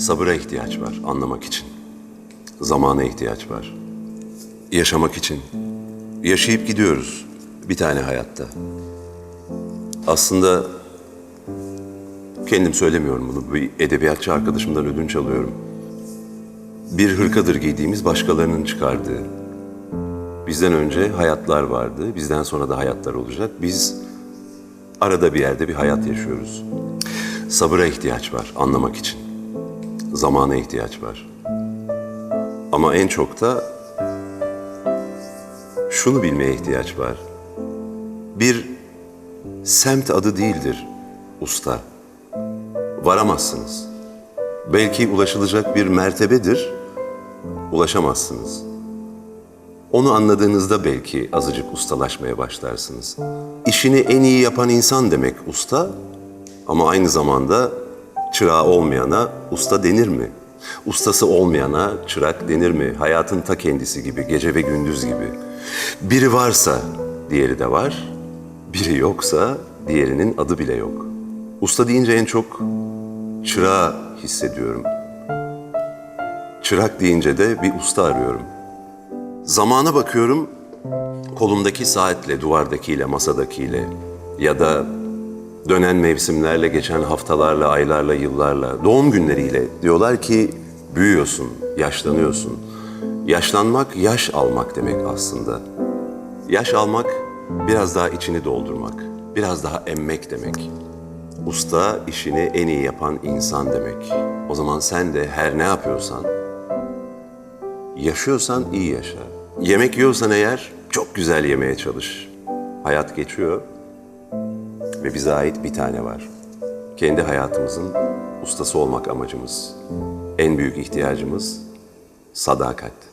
Sabıra ihtiyaç var anlamak için. Zamana ihtiyaç var. Yaşamak için. Yaşayıp gidiyoruz bir tane hayatta. Aslında kendim söylemiyorum bunu. Bir edebiyatçı arkadaşımdan ödünç alıyorum. Bir hırkadır giydiğimiz başkalarının çıkardığı. Bizden önce hayatlar vardı, bizden sonra da hayatlar olacak. Biz arada bir yerde bir hayat yaşıyoruz. Sabıra ihtiyaç var anlamak için. Zamana ihtiyaç var. Ama en çok da şunu bilmeye ihtiyaç var. Bir semt adı değildir usta. Varamazsınız. Belki ulaşılacak bir mertebedir, ulaşamazsınız. Onu anladığınızda belki azıcık ustalaşmaya başlarsınız. İşini en iyi yapan insan demek usta ama aynı zamanda çırağı olmayana usta denir mi? Ustası olmayana çırak denir mi? Hayatın ta kendisi gibi, gece ve gündüz gibi. Biri varsa diğeri de var, biri yoksa diğerinin adı bile yok. Usta deyince en çok çırağı hissediyorum. Çırak deyince de bir usta arıyorum. Zamana bakıyorum, kolumdaki saatle, duvardakiyle, masadakiyle ya da dönen mevsimlerle, geçen haftalarla, aylarla, yıllarla, doğum günleriyle diyorlar ki büyüyorsun, yaşlanıyorsun. Yaşlanmak, yaş almak demek aslında. Yaş almak, biraz daha içini doldurmak, biraz daha emmek demek. Usta, işini en iyi yapan insan demek. O zaman sen de her ne yapıyorsan, yaşıyorsan iyi yaşa. Yemek yiyorsan eğer çok güzel yemeye çalış. Hayat geçiyor ve bize ait bir tane var. Kendi hayatımızın ustası olmak amacımız. En büyük ihtiyacımız sadakat.